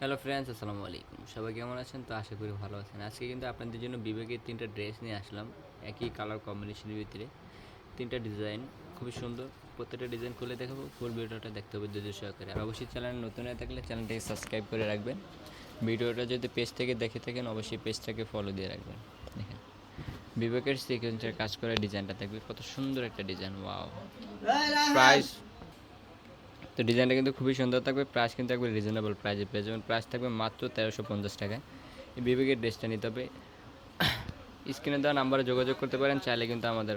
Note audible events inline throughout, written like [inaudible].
Hello friends আসসালামু আলাইকুম। সবাই কেমন আছেন? তো আশা করি ভালো আছেন। আজকে কিন্তু আপনাদের জন্য বিবেকের তিনটা ড্রেস নিয়ে আসলাম। একই কালার কম্বিনেশনের ভিতরে। তিনটা ডিজাইন খুবই সুন্দর। প্রত্যেকটা ডিজাইন খুলে দেখাবো। ফুল ভিডিওটা দেখতে হবে যদি সহকারে। আর অবশ্যই চ্যানেল নতুন হয়ে থাকলে চ্যানেলটাকে সাবস্ক্রাইব করে রাখবেন। ভিডিওটা যদি পেজ থেকে দেখে থাকেন অবশ্যই পেজটাকে ফলো দিয়ে রাখবেন। দেখেন। বিবেকের সিকোয়েন্সের কাজ করা ডিজাইনটা থাকবে কত সুন্দর একটা ডিজাইন ওয়াও প্রাইস তো ডিজাইনটা কিন্তু খুবই সুন্দর থাকবে প্রাইস কিন্তু একবার রিজনেবল প্রাইসে পেয়ে যাবেন। প্রাইস থাকবে মাত্র তেরোশো পঞ্চাশ টাকায়। এই বিবেকের ড্রেসটা নিতে হবে। স্ক্রিনে দেওয়া নাম্বারে যোগাযোগ করতে পারেন, চাইলে কিন্তু আমাদের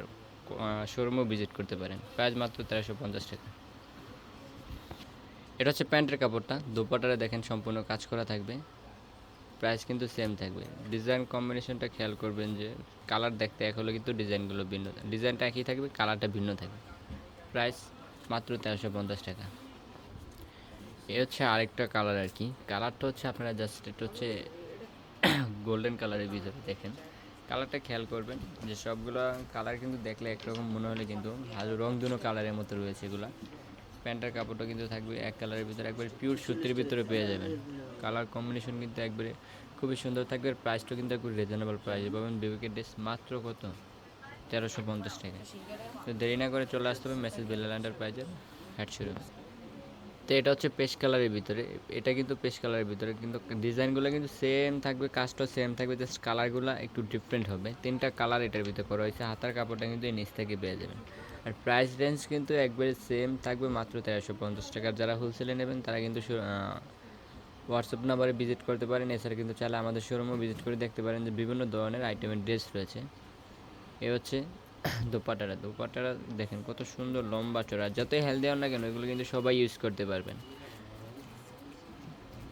শোরুমেও ভিজিট করতে পারেন। প্রাইস মাত্র তেরোশো পঞ্চাশ টাকা। এটা হচ্ছে প্যান্টের কাপড়টা। দোপাটারে দেখেন সম্পূর্ণ কাজ করা থাকবে। প্রাইস কিন্তু সেম থাকবে। ডিজাইন কম্বিনেশনটা খেয়াল করবেন যে কালার দেখতে এক হলে কিন্তু ডিজাইনগুলো ভিন্ন। ডিজাইনটা একই থাকবে কালারটা ভিন্ন থাকবে। প্রাইস মাত্র তেরোশো পঞ্চাশ টাকা। এ হচ্ছে আরেকটা কালার আর কি কালারটা হচ্ছে আপনারা জাস্ট এটা হচ্ছে [coughs] গোল্ডেন কালারের ভিতরে দেখেন। কালারটা খেয়াল করবেন যে সবগুলো কালার কিন্তু দেখলে একরকম মনে হলে কিন্তু ভালো রং দুনো কালারের মতো রয়েছে এগুলো। প্যান্টের কাপড়টা কিন্তু থাকবে এক কালারের ভিতরে, একবারে পিওর সুতির ভিতরে পেয়ে যাবেন। কালার কম্বিনেশন কিন্তু একবারে খুবই সুন্দর থাকবে আর প্রাইসটা কিন্তু একটু রিজনেবল প্রাইস পাবেন। বিবেকের ড্রেস মাত্র কত? তেরোশো পঞ্চাশ টাকা। তো দেরি না করে চলে আসতে হবে মেসেজ বেলাল্যান্ডার প্রাইজের হ্যাট শুরু তো এটা হচ্ছে পেস্ট কালারের ভিতরে। এটা কিন্তু পেস্ট কালারের ভিতরে, কিন্তু ডিজাইনগুলো কিন্তু সেম থাকবে কাজটা সেম থাকবে জাস্ট কালারগুলো একটু ডিফারেন্ট হবে। তিনটা কালার এটার ভিতরে করা হয়েছে, হাতার কাপড়টা কিন্তু এই নিচ থেকে পেয়ে যাবেন। আর প্রাইস রেঞ্জ কিন্তু একবারে সেম থাকবে মাত্র তেরোশো পঞ্চাশ টাকা। যারা হোলসেলে নেবেন, তারা কিন্তু হোয়াটসঅ্যাপ নাম্বারে ভিজিট করতে পারেন। এছাড়া কিন্তু চাইলে আমাদের শোরুমও ভিজিট করে দেখতে পারেন যে বিভিন্ন ধরনের আইটেমের ড্রেস রয়েছে। এ হচ্ছে দোপাটারা দোপাটারা দেখেন কত সুন্দর লম্বা চড়া যতই হেলদি হন না কেন, এগুলো কিন্তু সবাই ইউজ করতে পারবেন।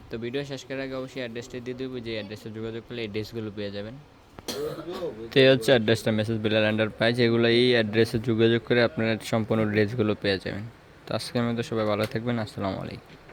তো ভিডিও শেষ করার আগে অবশ্যই অ্যাড্রেসটা দিয়ে দেবো, যে অ্যাড্রেসে যোগাযোগ করলে এই ড্রেসগুলো পেয়ে যাবেন। তো এই হচ্ছে অ্যাড্রেসটা মেসেজ বেলার আন্ডার পাইজ এগুলো এই অ্যাড্রেসে যোগাযোগ করে আপনারা সম্পূর্ণ ড্রেসগুলো পেয়ে যাবেন। তো আজকের মতো সবাই ভালো থাকবেন, আসসালামু আলাইকুম।